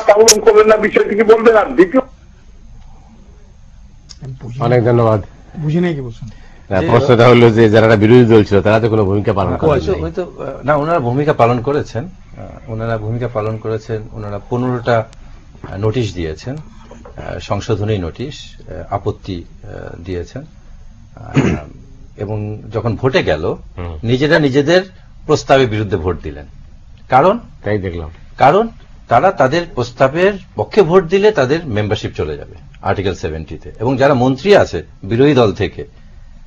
পালন না বিষয়টি কি বলবেন? আর দ্বিতীয় অনেক ধন্যবাদ। বুঝি নাই কি বলছেন? প্রশ্নটা হলো যে যারা বিরোধী দল ছিল তারা তো কোনো ভূমিকা পালন করেন না ওনারা ভূমিকা পালন করেছেন। ওনারা ভূমিকা পালন করেছেন ওনারা পনেরোটা নোটিশ দিয়েছেন। সংশোধনী নোটিশ আপত্তি আহ, দিয়েছেন। এবং যখন ভোটে গেল নিজেরা নিজেদের প্রস্তাবের বিরুদ্ধে ভোট দিলেন। কারণ? তাই দেখলাম। কারণ তারা তাদের প্রস্তাবের পক্ষে ভোট দিলে তাদের মেম্বারশিপ চলে যাবে আর্টিকেল সেভেন্টিতে এবং যারা মন্ত্রী আছে, বিরোধী দল থেকে,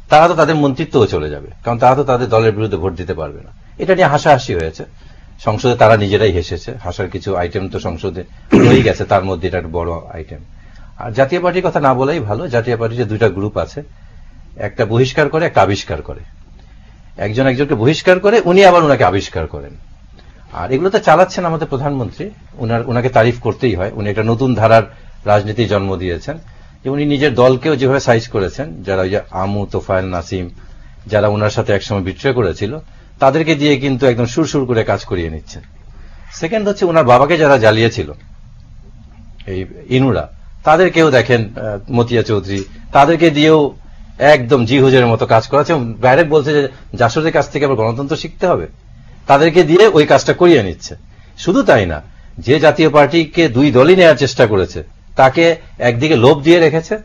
তারা তো তাদের মন্ত্রিত্বও চলে যাবে, কারণ তারা তো তাদের দলের বিরুদ্ধে ভোট দিতে পারবে না। এটা নিয়ে হাসাহাসি হয়েছে। সংসদে তারা নিজেরাই হেসেছে, হাসার কিছু আইটেম তো সংসদে হয়ে গেছে, তার মধ্যে এটা একটা বড় আইটেম আর জাতীয় পার্টির কথা না বলাই ভালো, জাতীয় পার্টির যে দুইটা গ্রুপ আছে, একটা বহিষ্কার করে, একটা আবিষ্কার করে। একজন একজনকে বহিষ্কার করে, উনি আবার ওনাকে আবিষ্কার করেন। আর এগুলো তো চালাচ্ছেন আমাদের প্রধানমন্ত্রী। উনার ওনাকে তারিফ করতেই হয়। উনি একটা নতুন ধারার রাজনীতি জন্ম দিয়েছেন। যে উনি নিজের দলকেও যেভাবে সাইজ করেছেন, যারা ওই যে আমু, তোফায়েল, নাসিম, যারা ওনার সাথে একসময় বিট্রয় করেছিল, তাদেরকে দিয়ে কিন্তু একদম সুর সুর করে কাজ করিয়ে নিচ্ছেন। সেকেন্ড হচ্ছে ওনার বাবাকে যারা জ্বালিয়েছিল, এই ইনুরা, তাদেরকেও দেখেন মতিয়া চৌধুরী, তাদেরকে দিয়েও একদম জি হুজের মতো কাজ করাচ্ছে। ডাইরেক্ট বলছে যে, জাসদের কাছ থেকে আবার গণতন্ত্র শিখতে হবে? তাদেরকে দিয়ে ওই কাজটা করিয়ে নিচ্ছে। শুধু তাই না, যে জাতীয় পার্টিকে দুই দলই নেওয়ার চেষ্টা করেছে, তাকে একদিকে লোভ দিয়ে রেখেছে,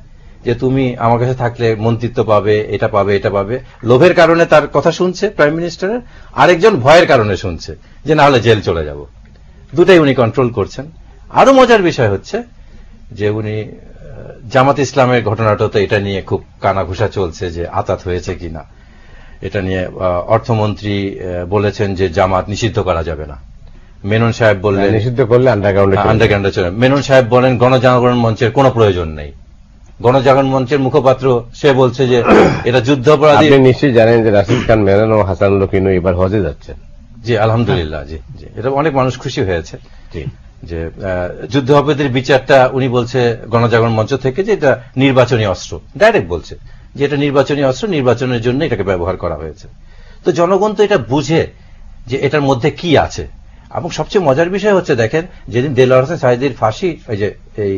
যে তুমি আমার কাছে থাকলে মন্ত্রিত্ব পাবে, এটা পাবে এটা পাবে। লোভের কারণে তার কথা শুনছে প্রাইম মিনিস্টারের, আরেকজন ভয়ের কারণে শুনছে, যে না হলে জেল চলে যাব। দুটাই উনি কন্ট্রোল করছেন। আরও মজার বিষয় হচ্ছে যে উনি জামাত ইসলামের ঘটনাটা তো এটা নিয়ে খুব কানাঘুষা চলছে যে আতাত হয়েছে কিনা। এটা নিয়ে অর্থমন্ত্রী বলেছেন যে জামাত নিষিদ্ধ করা যাবে না। মেনন সাহেব বললেন নিষিদ্ধ করলে আন্ডারগ্রাউন্ডে আন্ডারগ্রাউন্ডে চলে মেনন সাহেব বলেন গণজাগরণ মঞ্চের কোনো প্রয়োজন নেই। গণজাগরণ মঞ্চের মুখপাত্র সে বলছে যে এটা যুদ্ধ অপরাধী আপনি নিশ্চয়ই জানেন যে রাশিদ খান মেনন ও হাসান লকিনু এবার হজে যাচ্ছেন। জি আলহামদুলিল্লাহ জি জি। এটা অনেক মানুষ খুশি হয়েছে। জি। যে যুদ্ধ অপরাধীর বিচারটা উনি বলছে গণজাগরণ মঞ্চ থেকে যে এটা নির্বাচনী অস্ত্র। ডাইরেক্ট বলছে। যে এটা নির্বাচনী অস্ত্র নির্বাচনের জন্য এটাকে ব্যবহার করা হয়েছে। তো জনগণ তো এটা বুঝে যে এটার মধ্যে কি আছে। এবং সবচেয়ে মজার বিষয় হচ্ছে দেখেন যেদিন দেলোয়ার হোসেন সাইদির ফাঁসি এই যে এই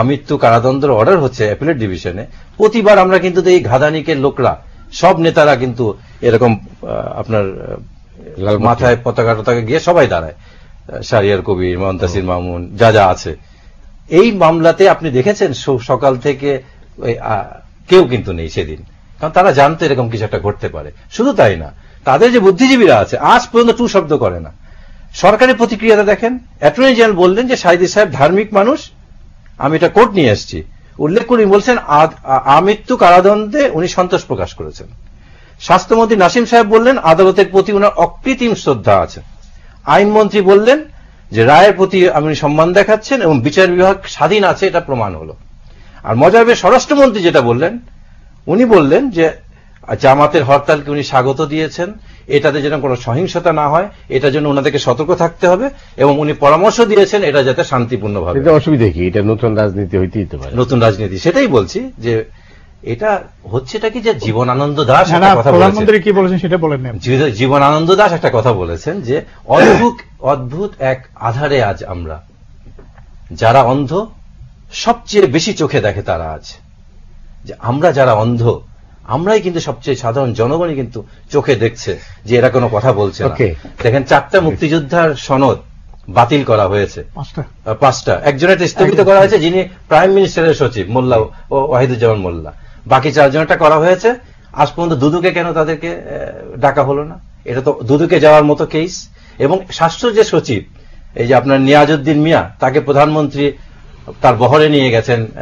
আমৃত্যু কারাদণ্ডের অর্ডার হচ্ছে অ্যাপিলেট ডিভিশনে প্রতিবার আমরা কিন্তু এই ঘাদানিকের লোকরা সব নেতারা কিন্তু এরকম আপনার। মাথায় পতাকা টতাকা গিয়ে সবাই দাঁড়ায়। শারিয়ার কবির মন্তাসির মামুন যা যা আছে। এই মামলাতে আপনি দেখেছেন সকাল থেকে ওই, কেউ কিন্তু নেই সেদিন। কারণ তারা জানতো এরকম কিছু একটা ঘটতে পারে। শুধু তাই না, তাদের যে বুদ্ধিজীবীরা আছে, আজ পর্যন্ত টু শব্দ করে না। সরকারি প্রতিক্রিয়াটা দেখেন, অ্যাটর্নি জেনারেল বললেন যে সাইদি সাহেব ধার্মিক মানুষ, আমি এটা কোর্ট নিয়ে এসেছি। উল্লেখ করে বলছেন আমৃত্যু কারাদণ্ডে উনি সন্তোষ প্রকাশ করেছেন। স্বাস্থ্যমন্ত্রী নাসিম সাহেব বললেন, আদালতের প্রতি ওনার অকৃত্রিম শ্রদ্ধা আছে। আইনমন্ত্রী বললেন যে রায়ের প্রতি আপনি সম্মান দেখাচ্ছেন এবং বিচার বিভাগ স্বাধীন আছে, এটা প্রমাণ হলো। আর মজার বিষয় স্বরাষ্ট্রমন্ত্রী যেটা বললেন উনি বললেন যে জামাতের হরতালকে উনি স্বাগত দিয়েছেন এটাতে যেন কোনো সহিংসতা না হয় এটার জন্য ওনাদেরকে সতর্ক থাকতে হবে এবং উনি পরামর্শ দিয়েছেন এটা যাতে শান্তিপূর্ণভাবে এটা অসুবিধা কি? এটা নতুন রাজনীতি হইতেই দিতে পারে। নতুন রাজনীতি সেটাই বলছি যে এটা হচ্ছেটা কি যে জীবনানন্দ দাস না, একটা না, কথা বলেছেন? প্রধানমন্ত্রী কি বলেছেন সেটা বলেন না। জীব- জীবনানন্দ দাস একটা কথা বলেছেন যে অদ্ভুত অদ্ভুত এক আধারে আজ আমরা। যারা অন্ধ সবচেয়ে বেশি চোখে দেখে তারা আজ। যে আমরা যারা অন্ধ আমরাই কিন্তু সবচেয়ে সাধারণ জনগণই কিন্তু চোখে দেখছে যে এরা কোনো কথা বলছে না। দেখেন চারটা মুক্তিযোদ্ধার সনদ বাতিল করা হয়েছে। পাঁচটা। একজনের স্থগিত করা হয়েছে যিনি প্রাইম মিনিস্টারের সচিব মোল্লা ওয়াহিদুজ্জামান মোল্লা। বাকি চারজনটা করা হয়েছে। আজ পর্যন্ত দুদুকে কেন তাদেরকে ডাকা হলো না? এটা তো দুদুকে যাওয়ার মতো কেস এবং স্বাস্থ্য যে সচিব এই যে আপনার নিয়াজউদ্দিন মিয়া তাকে প্রধানমন্ত্রী তার বহরে নিয়ে গেছেন আহ,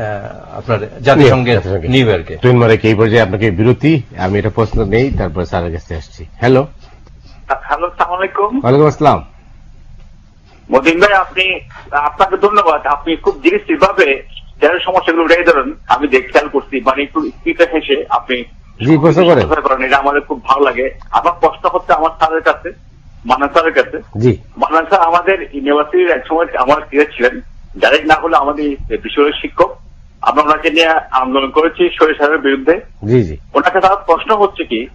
আপনার জাতিসংঘের নিউ ইয়র্কে টুইন মারে এই পর্যায়ে আপনাকে বিরতি আমি এটা প্রশ্ন নেই তারপরে স্যারের কাছে আসছি। হ্যালো হ্যালো সালাম আলাইকুম। ওয়ালাইকুম আসসালাম। মদিন ভাই আপনি আপনাকে ধন্যবাদ। আপনি খুব দৃষ্টি ভাবে যারা সমস্যাগুলো উঠে ধরেন আমি দেখ খেয়াল করছি মানে একটু স্পিকার হেসে আপনি জি, প্রশ্ন করেন। এটা আমাদের খুব ভালো লাগে। আমার প্রশ্ন হচ্ছে আমার স্যারের কাছে মান্না স্যারের কাছে। জি। মান্না স্যার আমাদের ইউনিভার্সিটির এক সময় আমার টিচার ছিলেন ডাইরেক্ট না হলে আমাদের বিষয়ের শিক্ষক আমরা ওনাকে নিয়ে আন্দোলন করেছি শরীর সাহেবের বিরুদ্ধে। ওনাকে তার প্রশ্ন হচ্ছে কি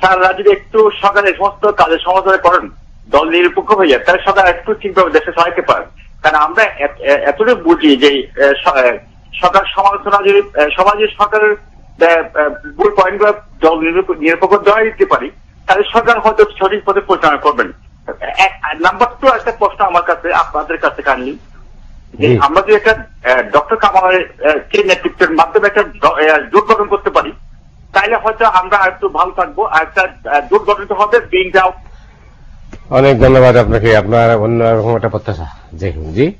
স্যাররা যদি একটু সরকার এই সমস্ত কাজের সমাধান করেন দল নিরপেক্ষ হয়ে যায় তাহলে সরকার একটু ঠিকভাবে দেশে চালাইতে পারেন কারণ আমরা এত- এ- এতটুকু বুঝি যে সরকার সমালোচনা যদি সমাজে সরকারের ভুল পয়েন্টগুলো জল নিরপেক্ষ- নিরপেক্ষ দেওয়া দিতে পারি তাহলে সরকার হয়তো সঠিক পথে পরিচালনা করবেন। নাম্বার টু একটা প্রশ্ন আমার কাছে আপনাদের কাছে কাইন্ডলি। যে আমরা যদি একটা ডক্টর কামালের কে নেতৃত্বের মাধ্যমে একটা জোট গঠন করতে পারি তাহলে হয়তো আমরা আর একটু ভালো থাকব আর একটা জোট গঠিত হবে বিং অনেক ধন্যবাদ আপনাকে আপনার অন্য রকম একটা প্রত্যাশা। জি জি।